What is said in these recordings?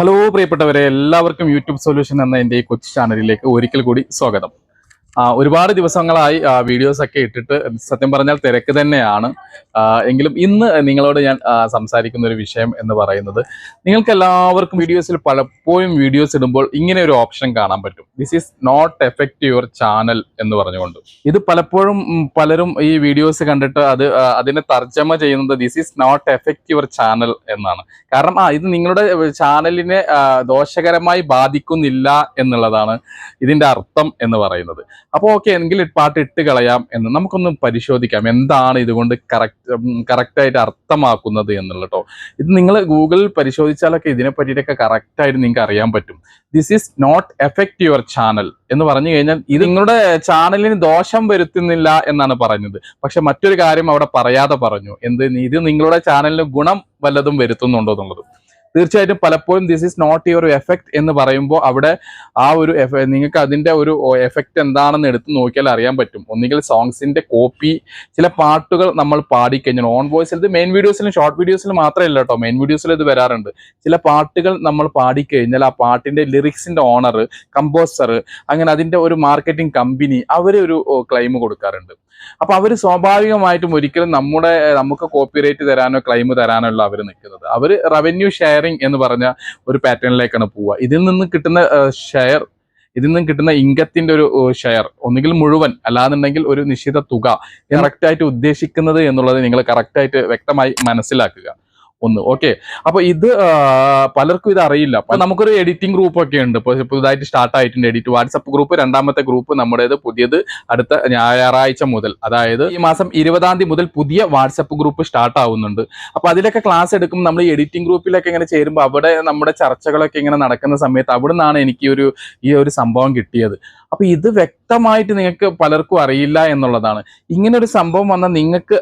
Hello പ്രിയപ്പെട്ടവരെ എല്ലാവർക്കും YouTube solution എന്ന എന്റെ ഈ കൊച്ചു ചാനലിലേക്ക് ഒരിക്കൽ കൂടി സ്വാഗതം. ഒരുപാട് ദിവസങ്ങളായി വീഡിയോസ് ഒക്കെ ഇട്ടിട്ട് സത്യം പറഞ്ഞാൽ തിരക്ക് തന്നെയാണ്. എങ്കിലും ഇന്ന് നിങ്ങളോട് ഞാൻ സംസാരിക്കുന്ന ഒരു വിഷയം എന്ന് പറയുന്നത് നിങ്ങൾക്ക് എല്ലാവർക്കും വീഡിയോസിൽ പലപ്പോഴും വീഡിയോസ് ഇടുമ്പോൾ ഇങ്ങനെ ഒരു ഓപ്ഷൻ കാണാൻ പറ്റും. This is not affect your channel എന്ന് പറഞ്ഞുകൊണ്ട്. ഇത് പലപ്പോഴും പലരും ഈ വീഡിയോസ് കണ്ടിട്ട് അത് അതിനെ തർജമ ചെയ്യുന്നത് this is not affect your channel എന്നാണ്. കാരണം ആ ഇത് നിങ്ങളുടെ ചാനലിനെ ദോഷകരമായി ബാധിക്കുന്നില്ല എന്നുള്ളതാണ് ഇതിന്റെ അർത്ഥം എന്ന് പറയുന്നത്. അപ്പോൾ ഓക്കെ എങ്കിൽ പാട്ട് ഇട്ട് കളയാം എന്ന് നമുക്കൊന്ന് പരിശോധിക്കാം. എന്താണ് ഇതുകൊണ്ട് കറക്റ്റ് കറക്റ്റായിട്ട് അർത്ഥമാക്കുന്നത് എന്നുള്ളട്ടോ കേട്ടോ ഇത് നിങ്ങൾ ഗൂഗിളിൽ പരിശോധിച്ചാലൊക്കെ ഇതിനെ പറ്റിയിട്ടൊക്കെ കറക്റ്റായിട്ട് നിങ്ങൾക്ക് അറിയാൻ പറ്റും. This is not affect your channel എന്ന് പറഞ്ഞു കഴിഞ്ഞാൽ ഇത് നിങ്ങളുടെ ചാനലിന് ദോഷം വരുത്തുന്നില്ല എന്നാണ് പറഞ്ഞത് പക്ഷെ മറ്റൊരു കാര്യം അവിടെ പറയാതെ പറഞ്ഞു. എന്ത് ഇത് നിങ്ങളുടെ ചാനലിന് ഗുണം വല്ലതും വരുത്തുന്നുണ്ടോ എന്നുള്ളത്. തീർച്ചയായിട്ടും പലപ്പോഴും this is not your effect എന്ന് പറയുമ്പോൾ അവിടെ ആ ഒരു നിങ്ങൾക്ക് അതിന്റെ ഒരു എഫക്റ്റ് എന്താണെന്ന് എടുത്ത് നോക്കിയാൽ അറിയാൻ പറ്റും. ഒന്നുകിൽ സോങ്സിന്റെ കോപ്പി ചില പാട്ടുകൾ നമ്മൾ പാടിക്കഴിഞ്ഞാൽ ഓൺ വോയിസിൽ ഇത് മെയിൻ വീഡിയോസിലും ഷോർട്ട് വീഡിയോസിലും മാത്രമല്ല കേട്ടോ. മെയിൻ വീഡിയോസിൽ ഇത് വരാറുണ്ട്. ചില പാട്ടുകൾ നമ്മൾ പാടിക്കഴിഞ്ഞാൽ ആ പാട്ടിന്റെ ലിറിക്സിന്റെ ഓണർ കമ്പോസർ അങ്ങനെ അതിന്റെ ഒരു മാർക്കറ്റിംഗ് കമ്പനി അവർ ഒരു ക്ലെയിം കൊടുക്കാറുണ്ട്. അപ്പൊ അവർ സ്വാഭാവികമായിട്ടും ഒരിക്കലും നമ്മുടെ നമുക്ക് കോപ്പിറൈറ്റ് തരാനോ ക്ലെയിം തരാനോ അല്ല അവർ നിൽക്കുന്നത്. അവർ റവന്യൂ ഷെയറിംഗ് എന്ന് പറഞ്ഞ ഒരു പാറ്റേണിലേക്കാണ് പോവുക. ഇതിൽ നിന്ന് കിട്ടുന്ന ഷെയർ ഇതിൽ നിന്ന് കിട്ടുന്ന ഇൻകത്തിന്റെ ഒരു ഷെയർ ഒന്നുകിൽ മുഴുവൻ അല്ലാന്നുണ്ടെങ്കിൽ ഒരു നിശ്ചിത തുക കറക്റ്റ് ആയിട്ട് ഉദ്ദേശിക്കുന്നത് എന്നുള്ളത് നിങ്ങൾ കറക്റ്റ് ആയിട്ട് വ്യക്തമായി മനസ്സിലാക്കുക. ഒന്ന്. ഓക്കെ അപ്പൊ ഇത് പലർക്കും ഇത് അറിയില്ല. അപ്പൊ നമുക്കൊരു എഡിറ്റിംഗ് ഗ്രൂപ്പ് ഒക്കെ ഉണ്ട്. ഇപ്പൊ പുതുതായിട്ട് സ്റ്റാർട്ട് ആയിട്ടുണ്ട് എഡിറ്റ് വാട്സപ്പ് ഗ്രൂപ്പ് രണ്ടാമത്തെ ഗ്രൂപ്പ് നമ്മുടേത് പുതിയത് അടുത്ത ഞായറാഴ്ച മുതൽ. അതായത് ഈ മാസം ഇരുപതാം തീയതി മുതൽ പുതിയ വാട്സപ്പ് ഗ്രൂപ്പ് സ്റ്റാർട്ട് ആവുന്നുണ്ട്. അപ്പൊ അതിലൊക്കെ ക്ലാസ് എടുക്കും നമ്മൾ എഡിറ്റിംഗ് ഗ്രൂപ്പിലൊക്കെ ഇങ്ങനെ ചേരുമ്പോൾ അവിടെ നമ്മുടെ ചർച്ചകളൊക്കെ ഇങ്ങനെ നടക്കുന്ന സമയത്ത് അവിടെ നിന്നാണ് എനിക്ക് ഒരു ഈ ഒരു സംഭവം കിട്ടിയത്. അപ്പൊ ഇത് വ്യക്തമായിട്ട് നിങ്ങൾക്ക് പലർക്കും അറിയില്ല എന്നുള്ളതാണ്. ഇങ്ങനെ ഒരു സംഭവം വന്നാൽ നിങ്ങൾക്ക്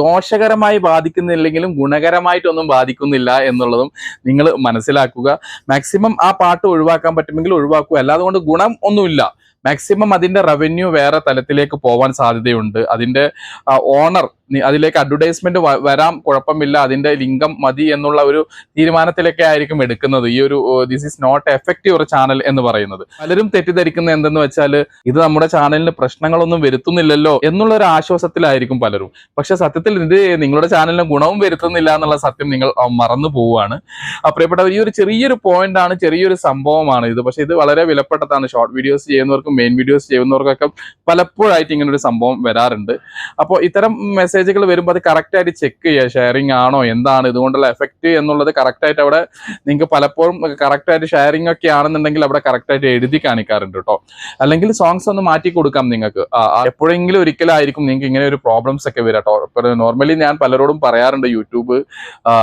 ദോഷകരമായി ബാധിക്കുന്നില്ലെങ്കിലും ഗുണകരമായിട്ടൊന്നും ബാധിക്കുന്നില്ല എന്നുള്ളതും നിങ്ങൾ മനസ്സിലാക്കുക. മാക്സിമം ആ പാട്ട് ഒഴിവാക്കാൻ പറ്റുമെങ്കിൽ ഒഴിവാക്കുക. അല്ലാതെ കൊണ്ട് ഗുണം ഒന്നുമില്ല. മാക്സിമം അതിന്റെ റവന്യൂ വേറെ തലത്തിലേക്ക് പോവാൻ സാധ്യതയുണ്ട്. അതിന്റെ ഓണർ അതിലേക്ക് അഡ്വർടൈസ്മെന്റ് വരാം കുഴപ്പമില്ല. അതിന്റെ ലിംഗം മതി എന്നുള്ള ഒരു തീരുമാനത്തിലൊക്കെ ആയിരിക്കും എടുക്കുന്നത്. ഈ ഒരു ദിസ് ഈസ് നോട്ട് എഫക്റ്റീവ് ഒരു ചാനൽ എന്ന് പറയുന്നത്. പലരും തെറ്റിദ്ധരിക്കുന്ന എന്തെന്ന് വെച്ചാൽ ഇത് നമ്മുടെ ചാനലിന് പ്രശ്നങ്ങളൊന്നും വരുത്തുന്നില്ലല്ലോ എന്നുള്ള ഒരു ആശ്വാസത്തിലായിരിക്കും പലരും. പക്ഷെ സത്യത്തിൽ ഇത് നിങ്ങളുടെ ചാനലിന് ഗുണവും വരുത്തുന്നില്ല എന്നുള്ള സത്യം നിങ്ങൾ മറന്നു പോവുകയാണ്. ആ, ഈ ഒരു ചെറിയൊരു പോയിന്റ് ആണ് ചെറിയൊരു സംഭവമാണ് ഇത്. പക്ഷെ ഇത് വളരെ വിലപ്പെട്ടതാണ്. ഷോർട്ട് വീഡിയോസ് ചെയ്യുന്നവർക്കും മെയിൻ വീഡിയോസ് ചെയ്യുന്നവർക്കൊക്കെ പലപ്പോഴായിട്ട് ഇങ്ങനെ ഒരു സംഭവം വരാറുണ്ട്. അപ്പോൾ ഇത്തരം മെസ്സേജുകൾ വരുമ്പോൾ അത് കറക്റ്റായിട്ട് ചെക്ക് ചെയ്യുക ഷെയറിംഗ് ആണോ എന്താണ് ഇതുകൊണ്ടുള്ള എഫക്റ്റ് എന്നുള്ളത് കറക്റ്റായിട്ട് അവിടെ നിങ്ങൾക്ക് പലപ്പോഴും കറക്റ്റായിട്ട് ഷെയറിംഗ് ഒക്കെ ആണെന്നുണ്ടെങ്കിൽ അവിടെ കറക്റ്റായിട്ട് എഴുതി കാണിക്കാറുണ്ട് കേട്ടോ അല്ലെങ്കിൽ സോങ്സ് ഒന്ന് മാറ്റി കൊടുക്കാം നിങ്ങൾക്ക്. എപ്പോഴെങ്കിലും ഒരിക്കലായിരിക്കും നിങ്ങൾക്ക് ഇങ്ങനെ ഒരു പ്രോബ്ലംസ് ഒക്കെ വരാം കേട്ടോ നോർമലി ഞാൻ പലരോടും പറയാറുണ്ട് യൂട്യൂബ്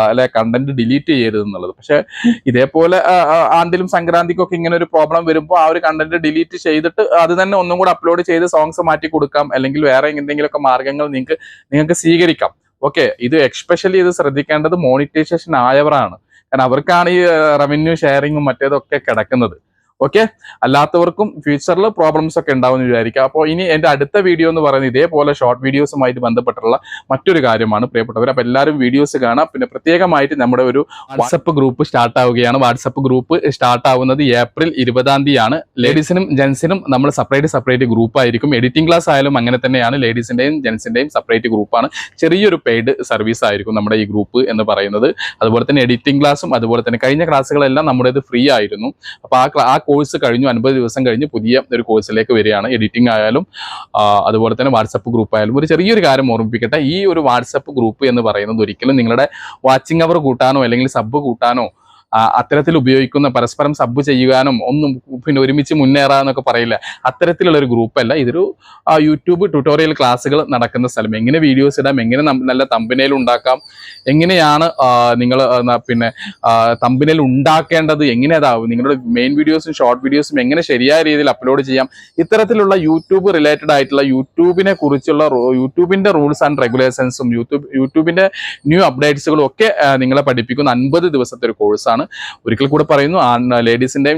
അല്ലെ കണ്ടന്റ് ഡിലീറ്റ് ചെയ്യരുത് എന്നുള്ളത്. പക്ഷേ ഇതേപോലെ ആന്തിലും സംക്രാന്തിക്കൊക്കെ ഇങ്ങനെ ഒരു പ്രോബ്ലം വരുമ്പോൾ ആ ഒരു കണ്ടന്റ് ഡിലീറ്റ് ചെയ്തിട്ട് അത് തന്നെ ഒന്നും കൂടെ അപ്ലോഡ് ചെയ്ത് സോങ്സ് മാറ്റി കൊടുക്കാം അല്ലെങ്കിൽ വേറെ എന്തെങ്കിലുമൊക്കെ മാർഗങ്ങൾ നിങ്ങൾക്ക് നിങ്ങൾക്ക് സ്വീകരിക്കാം. ഓക്കെ ഇത് എക്സ്പെഷ്യലി ഇത് ശ്രദ്ധിക്കേണ്ടത് മോണിറ്റൈസേഷൻ ആയവരാണ്. കാരണം അവർക്കാണ് ഈ റവന്യൂ ഷെയറിങ്ങും മറ്റേതൊക്കെ കിടക്കുന്നത്. ഓക്കെ അല്ലാത്തവർക്കും ഫ്യൂച്ചറിൽ പ്രോബ്ലംസ് ഒക്കെ ഉണ്ടാവും എന്ന് വിചാരിക്കുക. അപ്പോൾ ഇനി എന്റെ അടുത്ത വീഡിയോ എന്ന് പറയുന്നത് ഇതേപോലെ ഷോർട്ട് വീഡിയോസുമായിട്ട് ബന്ധപ്പെട്ടുള്ള മറ്റൊരു കാര്യമാണ് പ്രിയപ്പെട്ടവർ അപ്പോൾ എല്ലാവരും വീഡിയോസ് കാണാം പിന്നെ പ്രത്യേകമായിട്ട് നമ്മുടെ ഒരു വാട്സപ്പ് ഗ്രൂപ്പ് സ്റ്റാർട്ട് ആവുകയാണ്. വാട്സപ്പ് ഗ്രൂപ്പ് സ്റ്റാർട്ട് ആവുന്നത് ഏപ്രിൽ ഇരുപതാം തീയതിയാണ്. ലേഡീസിനും ജെൻസിനും നമ്മൾ സെപ്പറേറ്റ് സെപ്പറേറ്റ് ഗ്രൂപ്പ് ആയിരിക്കും. എഡിറ്റിംഗ് ക്ലാസ് ആയാലും അങ്ങനെ തന്നെയാണ്. ലേഡീസിന്റെയും ജെൻസിന്റെയും സെപ്പറേറ്റ് ഗ്രൂപ്പാണ് ചെറിയൊരു പെയ്ഡ് സർവീസ് ആയിരിക്കും നമ്മുടെ ഈ ഗ്രൂപ്പ് എന്ന് പറയുന്നത്. അതുപോലെ തന്നെ എഡിറ്റിംഗ് ക്ലാസ്സും അതുപോലെ തന്നെ കഴിഞ്ഞ ക്ലാസ്സുകളെല്ലാം നമ്മുടേത് ഫ്രീ ആയിരുന്നു. അപ്പോൾ ആ കോഴ്സ് കഴിഞ്ഞു അൻപത് ദിവസം കഴിഞ്ഞ് പുതിയ ഒരു കോഴ്സിലേക്ക് വരികയാണ്. എഡിറ്റിംഗ് ആയാലും അതുപോലെ തന്നെ വാട്സപ്പ് ഗ്രൂപ്പ് ആയാലും ഒരു ചെറിയൊരു കാര്യം ഓർമ്മിപ്പിക്കട്ടെ. ഈ ഒരു വാട്സപ്പ് ഗ്രൂപ്പ് എന്ന് പറയുന്നത് ഒരിക്കലും നിങ്ങളുടെ വാച്ചിങ് അവർ കൂട്ടാനോ അല്ലെങ്കിൽ സബ് കൂട്ടാനോ അത്തരത്തിൽ ഉപയോഗിക്കുന്ന പരസ്പരം സബ് ചെയ്യുവാനും ഒന്നും പിന്നെ ഒരുമിച്ച് മുന്നേറാന്നൊക്കെ പറയില്ല. അത്തരത്തിലുള്ള ഒരു ഗ്രൂപ്പല്ല ഇതൊരു യൂട്യൂബ് ട്യൂട്ടോറിയൽ ക്ലാസ്സുകൾ നടക്കുന്ന സ്ഥലം. എങ്ങനെ വീഡിയോസ് ഇടാം? എങ്ങനെ നല്ല തമ്പനയിൽ ഉണ്ടാക്കാം? എങ്ങനെയാണ് നിങ്ങൾ പിന്നെ തമ്പനയിൽ ഉണ്ടാക്കേണ്ടത്? എങ്ങനെ അതാവും? നിങ്ങളുടെ മെയിൻ വീഡിയോസും ഷോർട്ട് വീഡിയോസും എങ്ങനെ ശരിയായ രീതിയിൽ അപ്ലോഡ് ചെയ്യാം? ഇത്തരത്തിലുള്ള യൂട്യൂബ് റിലേറ്റഡ് ആയിട്ടുള്ള യൂട്യൂബിനെ കുറിച്ചുള്ള യൂട്യൂബിന്റെ റൂൾസ് ആൻഡ് റെഗുലേഷൻസും യൂട്യൂബ് യൂട്യൂബിന്റെ ന്യൂ അപ്ഡേറ്റ്സുകളും ഒക്കെ നിങ്ങളെ പഠിപ്പിക്കുന്ന അൻപത് ദിവസത്തെ ഒരു കോഴ്സാണ് ഗ്രൂപ്പാണ് ഒരിക്കൽ കൂടെ പറയുന്നു ആൺ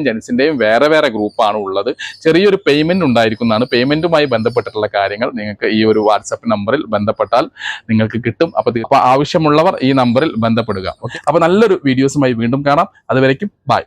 ജെൻസിന്റെയും വേറെ വേറെ ഗ്രൂപ്പാണ് ഉള്ളത്. ചെറിയൊരു പേയ്മെന്റ് ഉണ്ടായിരിക്കുന്നതാണ്. പേയ്മെന്റുമായി ബന്ധപ്പെട്ടിട്ടുള്ള കാര്യങ്ങൾ നിങ്ങൾക്ക് ഈ ഒരു വാട്സപ്പ് നമ്പറിൽ ബന്ധപ്പെട്ടാൽ നിങ്ങൾക്ക് കിട്ടും. അപ്പോൾ ആവശ്യമുള്ളവർ ഈ നമ്പറിൽ ബന്ധപ്പെടുക. ഓക്കെ? അപ്പോൾ നല്ലൊരു വീഡിയോസുമായി വീണ്ടും കാണാം. അതുവരേക്കും ബൈ